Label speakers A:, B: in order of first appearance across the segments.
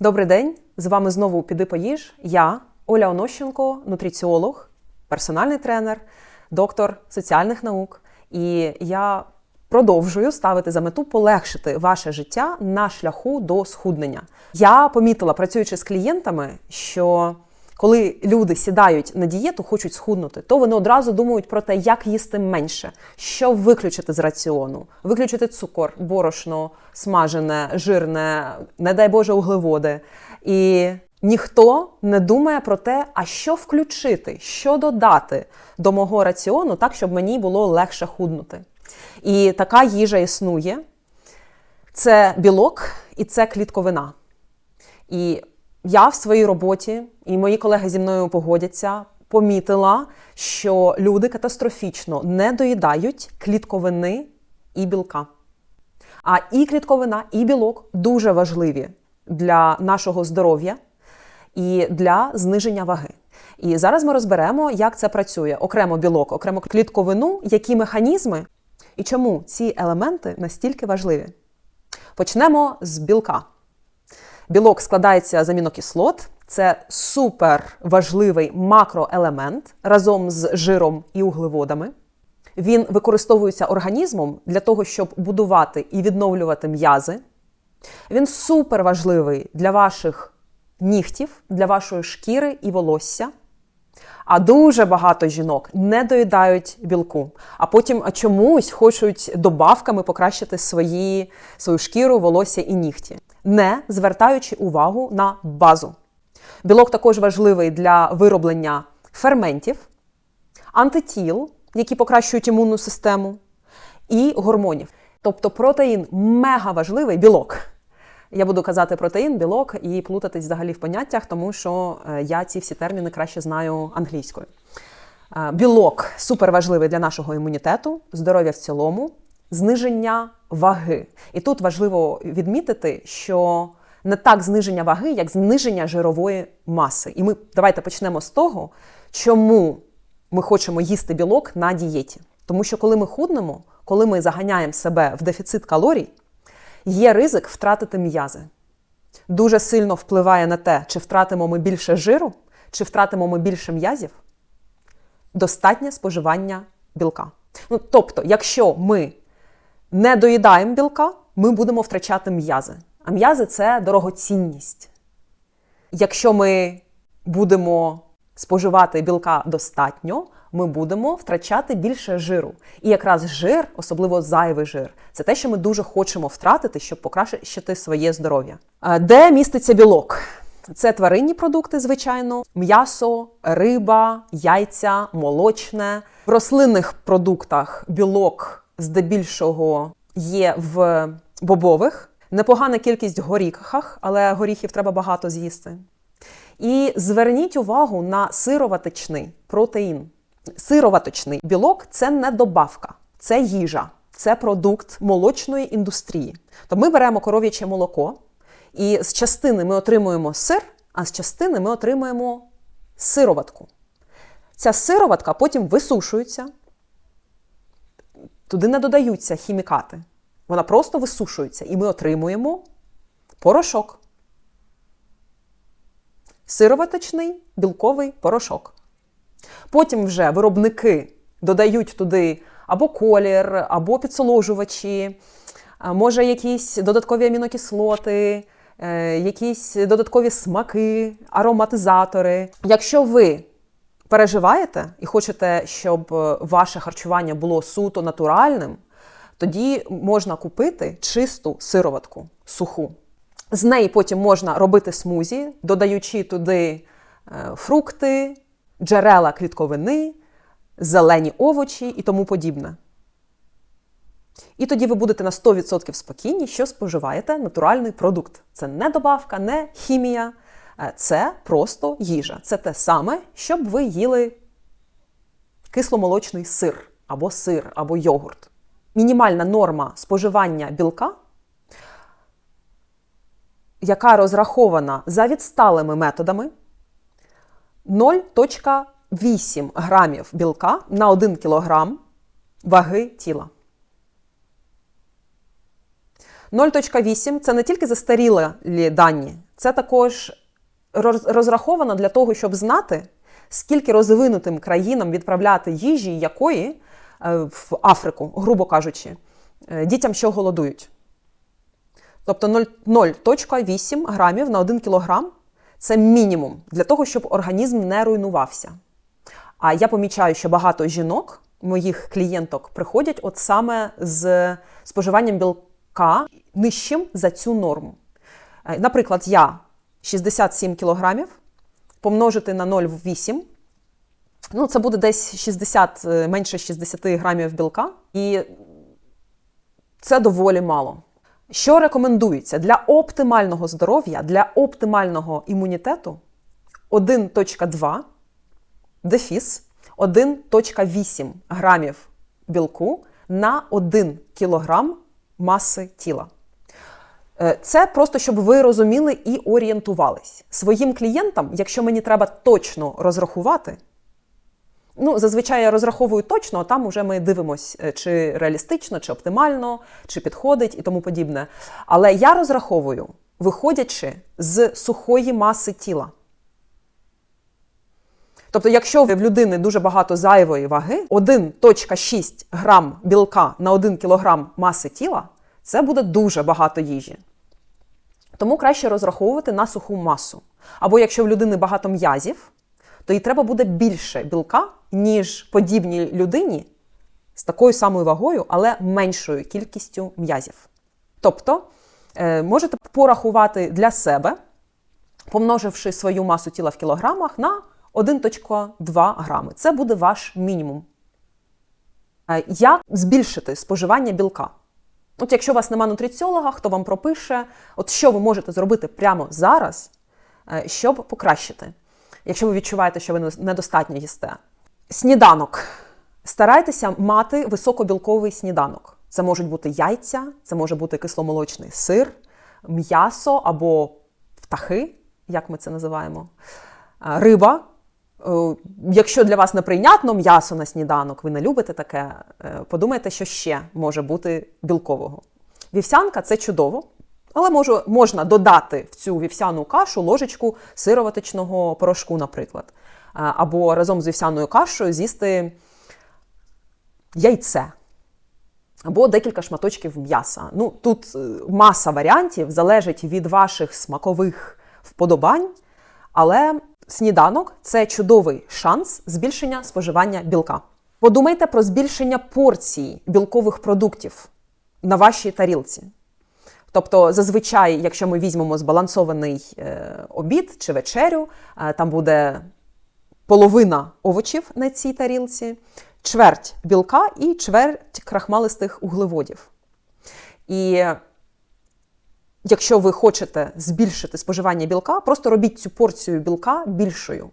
A: Добрий день! З вами знову Піди поїж. Я, Оля Онощенко, нутриціолог, персональний тренер, доктор соціальних наук. І я продовжую ставити за мету полегшити ваше життя на шляху до схуднення. Я помітила, працюючи з клієнтами, що коли люди сідають на дієту, хочуть схуднути, то вони одразу думають про те, як їсти менше, що виключити з раціону, виключити цукор, борошно, смажене, жирне, не дай Боже, углеводи. І ніхто не думає про те, а що включити, що додати до мого раціону, так, щоб мені було легше худнути. І така їжа існує. Це білок і це клітковина. І я в своїй роботі, і мої колеги зі мною погодяться, помітила, що люди катастрофічно не доїдають клітковини і білка. А і клітковина, і білок дуже важливі для нашого здоров'я і для зниження ваги. І зараз ми розберемо, як це працює: окремо білок, окремо клітковину, які механізми і чому ці елементи настільки важливі. Почнемо з білка. Білок складається з амінокислот. Це супер важливий макроелемент разом з жиром і углеводами. Він використовується організмом для того, щоб будувати і відновлювати м'язи. Він супер важливий для ваших нігтів, для вашої шкіри і волосся. А дуже багато жінок не доїдають білку, а потім чомусь хочуть добавками покращити свої, свою шкіру, волосся і нігті, не звертаючи увагу на базу. Білок також важливий для вироблення ферментів, антитіл, які покращують імунну систему, і гормонів. Тобто протеїн мега важливий білок. Я буду казати протеїн, білок і плутатись взагалі в поняттях, тому що е, я ці всі терміни краще знаю англійською. Е, білок супер важливий для нашого імунітету, здоров'я в цілому, зниження ваги. І тут важливо відмітити, що не так зниження ваги, як зниження жирової маси. І ми давайте почнемо з того, чому ми хочемо їсти білок на дієті. Тому що коли ми худнемо, коли ми заганяємо себе в дефіцит калорій, є ризик втратити м'язи. Дуже сильно впливає на те, чи втратимо ми більше жиру, чи втратимо ми більше м'язів, достатнє споживання білка. Ну, Тобто, якщо ми не доїдаємо білка, ми будемо втрачати м'язи. А м'язи це дорогоцінність. Якщо ми будемо споживати білка достатньо, ми будемо втрачати більше жиру. І якраз жир, особливо зайвий жир, це те, що ми дуже хочемо втратити, щоб покращити своє здоров'я. Де міститься білок? Це тваринні продукти, звичайно, м'ясо, риба, яйця, молочне. В рослинних продуктах білок здебільшого є в бобових. Непогана кількість горіхах, але горіхів треба багато з'їсти. І зверніть увагу на сироватичний протеїн. Сироваточний білок це не добавка, це їжа, це продукт молочної індустрії. То ми беремо коров'яче молоко, і з частини ми отримуємо сир, а з частини ми отримуємо сироватку. Ця сироватка потім висушується, туди не додаються хімікати. Вона просто висушується, і ми отримуємо порошок. Сироваточний білковий порошок. Потім вже виробники додають туди або колір, або підсоложувачі, може якісь додаткові амінокислоти, е, якісь додаткові смаки, ароматизатори. Якщо ви переживаєте і хочете, щоб ваше харчування було суто натуральним, тоді можна купити чисту сироватку суху. З неї потім можна робити смузі, додаючи туди е, фрукти, джерела клітковини, зелені овочі і тому подібне. І тоді ви будете на 100% спокійні, що споживаєте натуральний продукт. Це не добавка, не хімія, е, це просто їжа. Це те саме, щоб ви їли кисломолочний сир, або сир, або йогурт. Мінімальна норма споживання білка, яка розрахована за відсталими методами. 0,8 грамів білка на 1 кілограм ваги тіла. 0,8 це не тільки застарілі дані, це також розраховано для того, щоб знати, скільки розвинутим країнам відправляти їжі, якої в Африку, грубо кажучи, е, дітям, що голодують. Тобто 0,8 грамів на 1 кілограм це мінімум для того, щоб організм не руйнувався. А я помічаю, що багато жінок, моїх клієнток, приходять от саме з споживанням білка нижчим за цю норму. Е, Наприклад, я 67 кілограмів помножити на 0,8, ну це буде десь 60, е, менше 60 грамів білка, і це доволі мало. Що рекомендується для оптимального здоров'я, для оптимального імунітету 1.2 дефіс 1.8 грамів білку на 1 кілограм маси тіла. Е, Це просто щоб ви розуміли і орієнтувались. Своїм клієнтам, якщо мені треба точно розрахувати, ну, зазвичай я розраховую точно, а там вже ми дивимось, е, чи реалістично, чи оптимально, чи підходить і тому подібне. Але я розраховую, виходячи з сухої маси тіла. Тобто, якщо в людини дуже багато зайвої ваги, 1.6 грам білка на 1 кілограм маси тіла це буде дуже багато їжі. Тому краще розраховувати на суху масу. Або якщо в людини багато м'язів, то їй треба буде більше білка, ніж подібній людині з такою самою вагою, але меншою кількістю м'язів. Тобто, е, можете порахувати для себе, помноживши свою масу тіла в кілограмах на 1,2 грами. Це буде ваш мінімум. Е, Як збільшити споживання білка? От якщо у вас нема нутриціолога, хто вам пропише, от що ви можете зробити прямо зараз, е, щоб покращити, якщо ви відчуваєте, що ви недостатньо їсте. Сніданок. Старайтеся мати високобілковий сніданок. Це можуть бути яйця, це може бути кисломолочний сир, м'ясо або птахи, як ми це називаємо, риба. Е, Якщо для вас неприйнятно м'ясо на сніданок, ви не любите таке, е, подумайте, що ще може бути білкового. Вівсянка це чудово, але можу, можна додати в цю вівсяну кашу ложечку сироватичного порошку, наприклад. Або разом з вівсяною кашею з'їсти яйце. Або декілька шматочків м'яса. Ну, тут е, маса варіантів залежить від ваших смакових вподобань, але сніданок це чудовий шанс збільшення споживання білка. Подумайте про збільшення порції білкових продуктів на вашій тарілці. Тобто, зазвичай, якщо ми візьмемо збалансований е, обід чи вечерю, е, там буде половина овочів на цій тарілці, чверть білка і чверть крахмалистих углеводів. І якщо ви хочете збільшити споживання білка, просто робіть цю порцію білка більшою.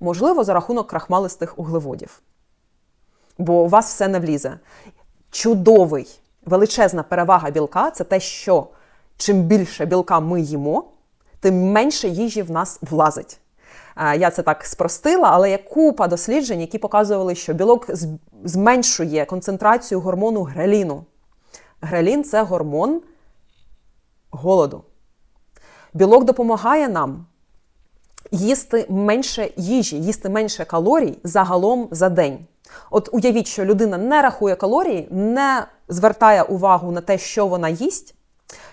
A: Можливо, за рахунок крахмалистих углеводів. Бо у вас все не влізе. Чудовий, величезна перевага білка це те, що чим більше білка ми їмо, тим менше їжі в нас влазить. Е, Я це так спростила, але є купа досліджень, які показували, що білок зменшує концентрацію гормону греліну. Грелін це гормон голоду. Білок допомагає нам їсти менше їжі, їсти менше калорій загалом за день. От уявіть, що людина не рахує калорії, не звертає увагу на те, що вона їсть.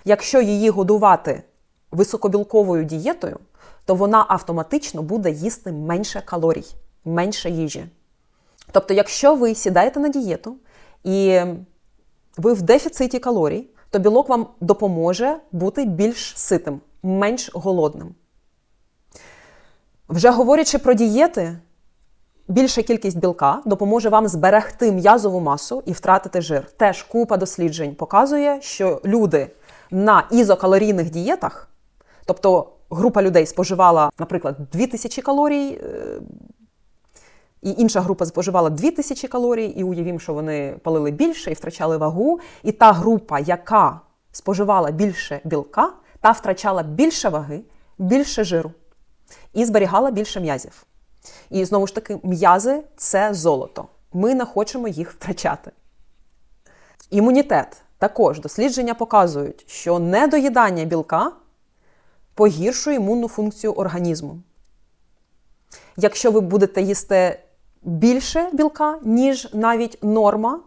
A: Якщо її годувати високобілковою дієтою, то вона автоматично буде їсти менше калорій, менше їжі. Тобто, якщо ви сідаєте на дієту і ви в дефіциті калорій, то білок вам допоможе бути більш ситим, менш голодним. Вже говорячи про дієти, більша кількість білка допоможе вам зберегти м'язову масу і втратити жир. Теж купа досліджень показує, що люди на ізокалорійних дієтах, тобто група людей споживала, наприклад, 2000 калорій, е, і інша група споживала 2000 калорій, і уявімо, що вони палили більше і втрачали вагу. І та група, яка споживала більше білка, та втрачала більше ваги, більше жиру і зберігала більше м'язів. І знову ж таки, м'язи це золото. Ми не хочемо їх втрачати. Імунітет. Також дослідження показують, що недоїдання білка погіршує імунну функцію організму. Якщо ви будете їсти більше білка, ніж навіть норма,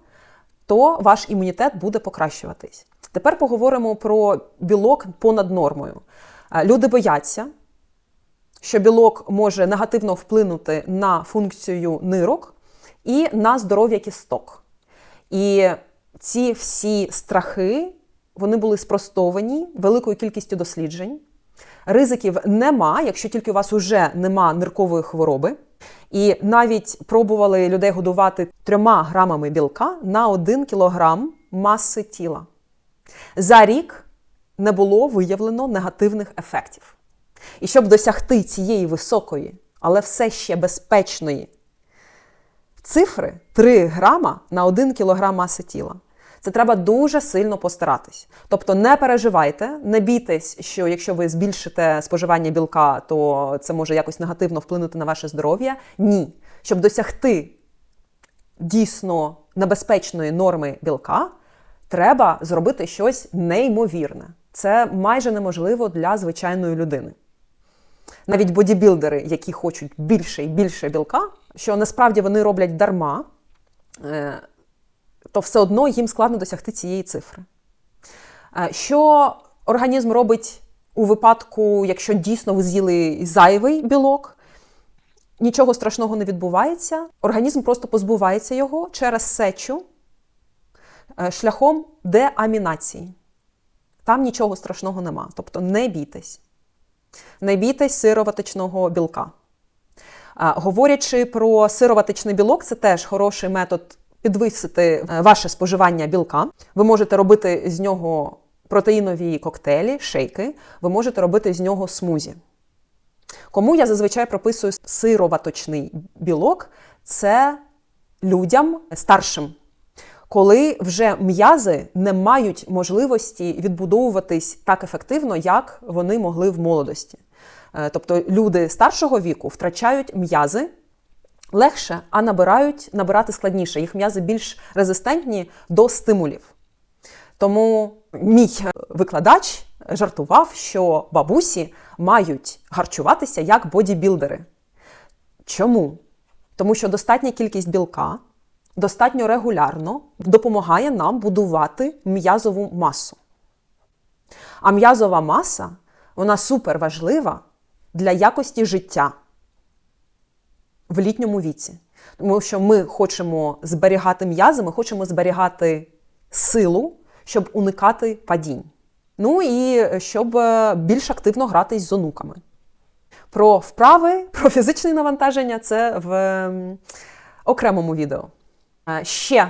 A: то ваш імунітет буде покращуватись. Тепер поговоримо про білок понад нормою. Е, Люди бояться, що білок може негативно вплинути на функцію нирок і на здоров'я кісток. І ці всі страхи вони були спростовані великою кількістю досліджень. Ризиків нема, якщо тільки у вас вже нема ниркової хвороби. І навіть пробували людей годувати трьома грамами білка на 1 кілограм маси тіла. За рік не було виявлено негативних ефектів. І щоб досягти цієї високої, але все ще безпечної цифри 3 грама на 1 кілограм маси тіла. Це треба дуже сильно постаратись. Тобто не переживайте, не бійтесь, що якщо ви збільшите споживання білка, то це може якось негативно вплинути на ваше здоров'я. Ні. Щоб досягти дійсно небезпечної норми білка, треба зробити щось неймовірне. Це майже неможливо для звичайної людини. Навіть бодібілдери, які хочуть більше і більше білка, що насправді вони роблять дарма, е, то все одно їм складно досягти цієї цифри. Е, Що організм робить у випадку, якщо дійсно ви з'їли зайвий білок, нічого страшного не відбувається. Організм просто позбувається його через сечу е, шляхом деамінації. Там нічого страшного нема. Тобто не бійтесь. Не бійтесь сироваточного білка. Говорячи про сироватичний білок, це теж хороший метод підвисити е, ваше споживання білка. Ви можете робити з нього протеїнові коктейлі, шейки, ви можете робити з нього смузі. Кому я зазвичай прописую сироваточний білок, це людям старшим, коли вже м'язи не мають можливості відбудовуватись так ефективно, як вони могли в молодості. Е, Тобто люди старшого віку втрачають м'язи легше, а набирають набирати складніше. Їх м'язи більш резистентні до стимулів. Тому мій викладач жартував, що бабусі мають харчуватися як бодібілдери. Чому? Тому що достатня кількість білка достатньо регулярно допомагає нам будувати м'язову масу. А м'язова маса вона супер важлива для якості життя в літньому віці. Тому що ми хочемо зберігати м'язи, ми хочемо зберігати силу, щоб уникати падінь. Ну і щоб е, більш активно гратись з онуками. Про вправи, про фізичне навантаження це в ем, окремому відео. Е, Ще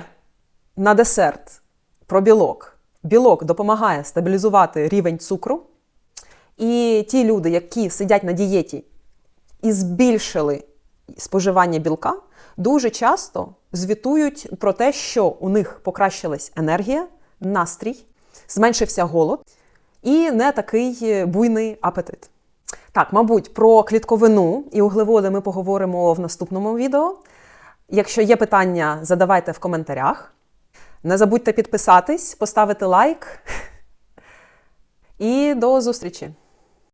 A: на десерт про білок. Білок допомагає стабілізувати рівень цукру. І ті люди, які сидять на дієті і збільшили споживання білка, дуже часто звітують про те, що у них покращилась енергія, настрій, зменшився голод і не такий буйний апетит. Так, мабуть, про клітковину і углеводи ми поговоримо в наступному відео. Якщо є питання, задавайте в коментарях. Не забудьте підписатись, поставити лайк. І до зустрічі!